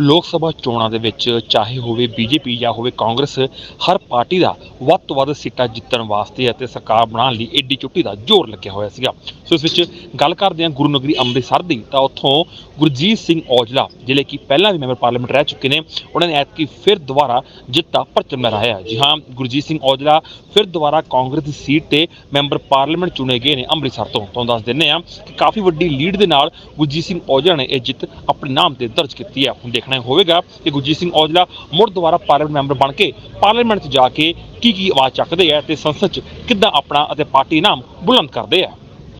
ਲੋਕ ਸਭਾ ਚੋਣਾਂ ਦੇ ਵਿੱਚ ਚਾਹੇ ਹੋਵੇ ਬੀਜੇਪੀ ਜਾਂ ਹੋਵੇ ਕਾਂਗਰਸ, ਹਰ ਪਾਰਟੀ ਦਾ ਵੱਧ ਤੋਂ ਵੱਧ ਸੀਟਾਂ ਜਿੱਤਣ ਵਾਸਤੇ ਅਤੇ ਸਰਕਾਰ ਬਣਾਉਣ ਲਈ ਏਡੀ ਚੁੱਟੀ ਦਾ ਜ਼ੋਰ ਲੱਗਿਆ ਹੋਇਆ ਸੀਗਾ। ਸੋ ਇਸ ਵਿੱਚ ਗੱਲ ਕਰਦੇ ਹਾਂ ਗੁਰੂ ਨਗਰੀ ਅੰਮ੍ਰਿਤਸਰ ਦੀ। ਤਾਂ ਉੱਥੋਂ ਗੁਰਜੀਤ ਸਿੰਘ ਔਜਲਾ, ਜਿਹੜੇ ਕਿ ਪਹਿਲਾਂ ਵੀ ਮੈਂਬਰ ਪਾਰਲੀਮੈਂਟ ਰਹਿ ਚੁੱਕੇ ਨੇ, ਉਹਨਾਂ ਨੇ ਐਤਕੀ ਫਿਰ ਦੁਬਾਰਾ ਜਿੱਤਾ ਪਰਚਮ ਲਹਿਰਾਇਆ ਜੀ ਹਾਂ, ਗੁਰਜੀਤ ਸਿੰਘ ਔਜਲਾ ਫਿਰ ਦੁਬਾਰਾ ਕਾਂਗਰਸ ਦੀ ਸੀਟ ਤੇ ਮੈਂਬਰ ਪਾਰਲੀਮੈਂਟ ਚੁਣੇ ਗਏ ਨੇ ਅੰਮ੍ਰਿਤਸਰ ਤੋਂ। ਤੁਹਾਨੂੰ ਦੱਸ ਦਿੰਨੇ ਆ ਕਿ ਕਾਫੀ ਵੱਡੀ ਲੀਡ ਦੇ ਨਾਲ ਗੁਰਜੀਤ ਸਿੰਘ ਔਜਲਾ ਨੇ ਇਹ ਜਿੱਤ ਆਪਣੇ ਨਾਮ ਤੇ ਦਰਜ ਕੀਤੀ ਹੈ। ਹੁਣ ਦੇਖਣਾ ਇਹ ਹੋਵੇਗਾ। ਕਿ ਗੁਰਜੀਤ ਸਿੰਘ ਔਜਲਾ ਮੁੜ ਦੁਬਾਰਾ ਪਾਰਲੀਮੈਂਟ ਮੈਂਬਰ ਬਣ ਕੇ ਪਾਰਲੀਮੈਂਟ 'ਚ ਜਾ ਕੇ ਕੀ ਕੀ ਆਵਾਜ਼ ਚੱਕਦੇ ਆ ਤੇ ਸੰਸਦ 'ਚ ਕਿੱਦਾਂ ਆਪਣਾ ਅਤੇ ਪਾਰਟੀ ਨਾਮ ਬੁਲੰਦ ਕਰਦੇ ਆ।